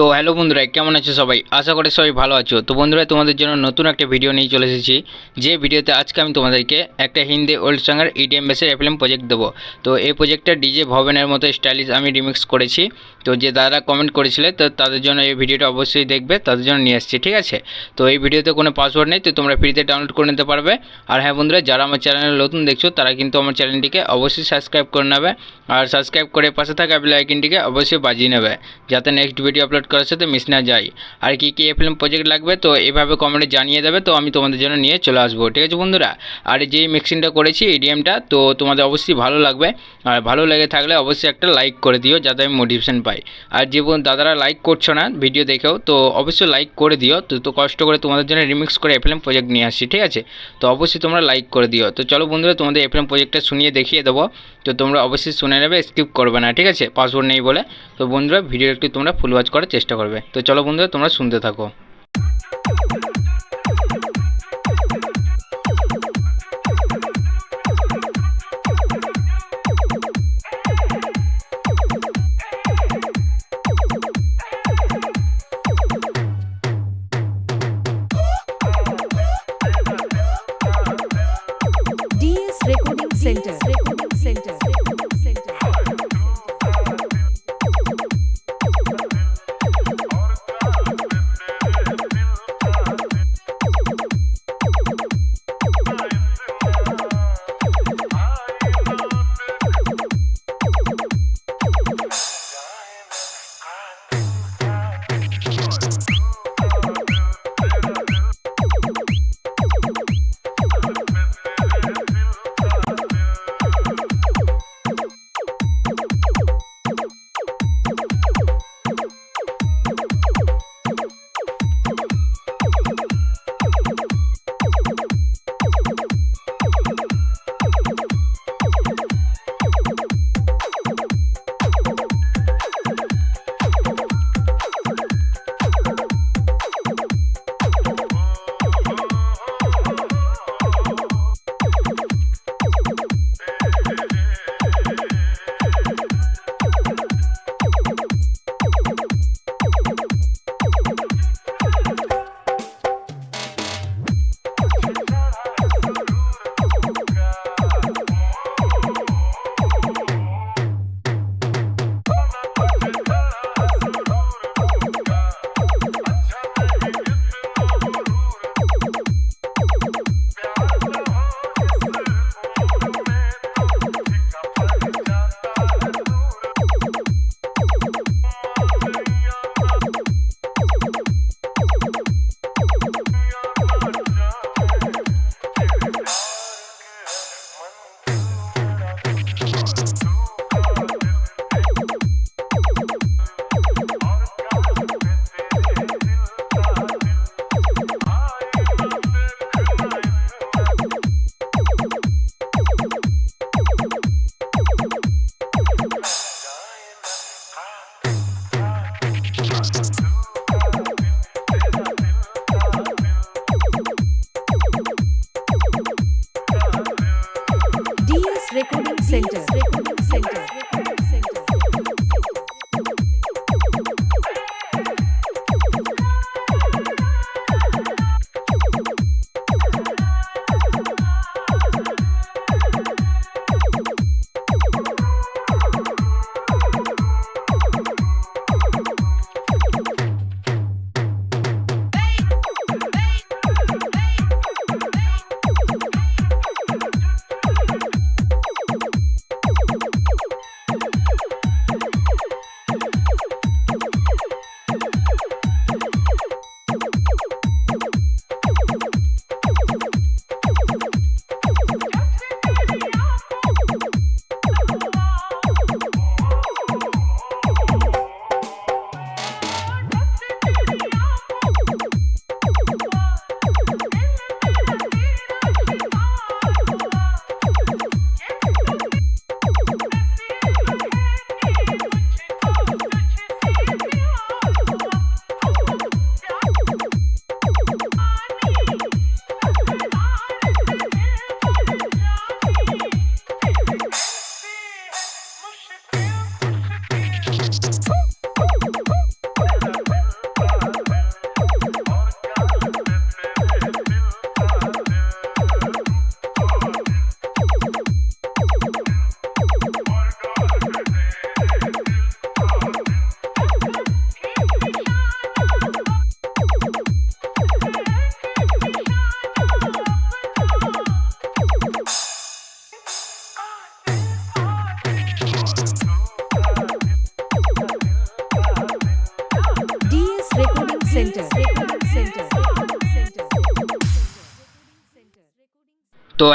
তো হ্যালো বন্ধুরা, কেমন আছো সবাই? আশা করি সবাই ভালো আছো। তো বন্ধুরা, তোমাদের জন্য নতুন একটা ভিডিও নিয়ে চলে এসেছি। যে ভিডিওতে আজকে আমি তোমাদেরকে একটা হিন্দি ওল্ড সঙ্গের ইডিএম বেসের এফএলএম প্রজেক্ট দেবো। তো এই প্রজেক্টটা ডিজে ভবনের মতো স্টাইলিশ আমি রিমিক্স করেছি। তো যে দাদারা কমেন্ট করেছিলে, তো তাদের জন্য এই ভিডিওটা অবশ্যই দেখবে, তাদের জন্য নিয়ে আসছি, ঠিক আছে? তো এই ভিডিওতে কোনো পাসওয়ার্ড নেই, তো তোমরা ফ্রিতে ডাউনলোড করে নিতে পারবে। আর হ্যাঁ বন্ধুরা, যারা আমার চ্যানেলে নতুন দেখছ, তারা কিন্তু আমার চ্যানেলটিকে অবশ্যই সাবস্ক্রাইব করে নেবে। আর সাবস্ক্রাইব করে পাশে থাকা বেল আইকনটিকে অবশ্যই বাজিয়ে নেবে, যাতে নেক্সট ভিডিও আপলোড করার সাথে মিস না যায়। আর কি কি ফিল্ম প্রজেক্ট লাগবে তো এভাবে কমেন্টে জানিয়ে দেবে, তো আমি তোমাদের জন্য নিয়ে চলে আসব। ঠিক আছে বন্ধুরা? আর যেই মিক্সিংটা করেছি এডিএমটা তো তোমাদের অবশ্যই ভালো লাগবে। আর ভালো লেগে থাকলে অবশ্যই একটা লাইক করে দিও, যাতে আমি মোটিভেশন পাই। আর যে দাদারা লাইক করছ না ভিডিও দেখেও, তো অবশ্যই লাইক করে দিও। তো তো কষ্ট করে তোমাদের জন্য রিমিক্স করে এফএলএম প্রজেক্ট নিয়ে আসছি, ঠিক আছে? তো অবশ্যই তোমরা লাইক করে দিও। তো চলো বন্ধুরা, তোমাদের এফএলএম প্রজেক্টটা শুনিয়ে দেখিয়ে দেবো। তো তোমরা অবশ্যই শুনে নেবে স্কিপ করবে না, ঠিক আছে? পাসওয়ার্ড নেই বলে। তো বন্ধুরা ভিডিও একটু তোমরা ফুল ওয়াচ করার চেষ্টা করবে। তো চলো বন্ধুরা তোমরা শুনতে থাকো।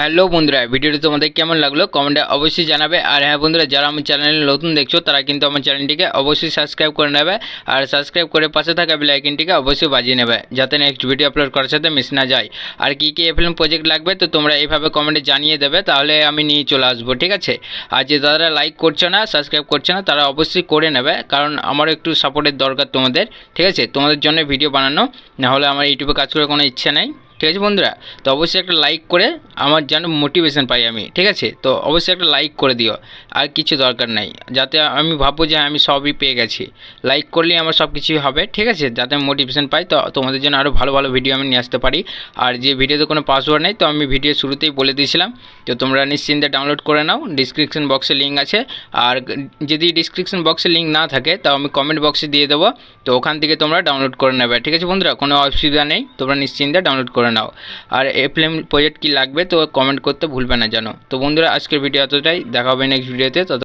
হ্যালো বন্ধুরা, ভিডিওটি তোমাদের কেমন লাগল কমেন্টে অবশ্যই জানাবে। আর হ্যাঁ বন্ধুরা, যারা আমার চ্যানেলে নতুন দেখছ, তারা কিন্তু আমার চ্যানেলটিকে অবশ্যই সাবস্ক্রাইব করে নেবে। আর সাবস্ক্রাইব করে পাশে থাকা বেল আইকনটিকে অবশ্যই বাজিয়ে নেবে, যাতে নেক্সট ভিডিও আপলোড করার সাথে মিস না যায়। আর কী কী এফএলএম প্রজেক্ট লাগবে, তো তোমরা এইভাবে কমেন্টে জানিয়ে দেবে, তাহলে আমি নিয়ে চলে আসব, ঠিক আছে? আর যে যারা লাইক করছ না সাবস্ক্রাইব করছে না, তারা অবশ্যই করে নেবে, কারণ আমারও একটু সাপোর্টের দরকার তোমাদের, ঠিক আছে? তোমাদের জন্য ভিডিও বানানো, নাহলে আমার ইউটিউবে কাজ করার কোনো ইচ্ছে নেই, ঠিক আছে বন্ধুরা? তো অবশ্যই একটা লাইক করে আমার যেন মোটিভেশন পাই আমি, ঠিক আছে? তো অবশ্যই একটা লাইক করে দিও, আর কিছু দরকার নাই। যাতে আমি ভাববো যে আমি সবই পেয়ে গেছি। লাইক করলেই আমার সব কিছুই হবে, ঠিক আছে? যাতে আমি মোটিভেশন পাই, তো তোমাদের জন্য আরও ভালো ভালো ভিডিও আমি নিয়ে আসতে পারি। আর যে ভিডিওতে কোনো পাসওয়ার্ড নেই, তো আমি ভিডিও শুরুতেই বলে দিয়েছিলাম। তো তোমরা নিশ্চিন্তে ডাউনলোড করে নাও ডিসক্রিপশন বক্সে লিঙ্ক আছে। আর যদি ডিসক্রিপশন বক্সে লিঙ্ক না থাকে তাও আমি কমেন্ট বক্সে দিয়ে দেবো। তো ওখান থেকে তোমরা ডাউনলোড করে নেবে, ঠিক আছে বন্ধুরা? কোনো অসুবিধা নেই, তোমরা নিশ্চিন্তে ডাউনলোড করে নাও। আর এফএম প্রজেক্ট কী লাগবে তো কমেন্ট করতে ভুলবে না যেন তো বন্ধুরা, আজকের ভিডিও এতটাই। দেখা হবে নেক্সট ভিডিওতে তত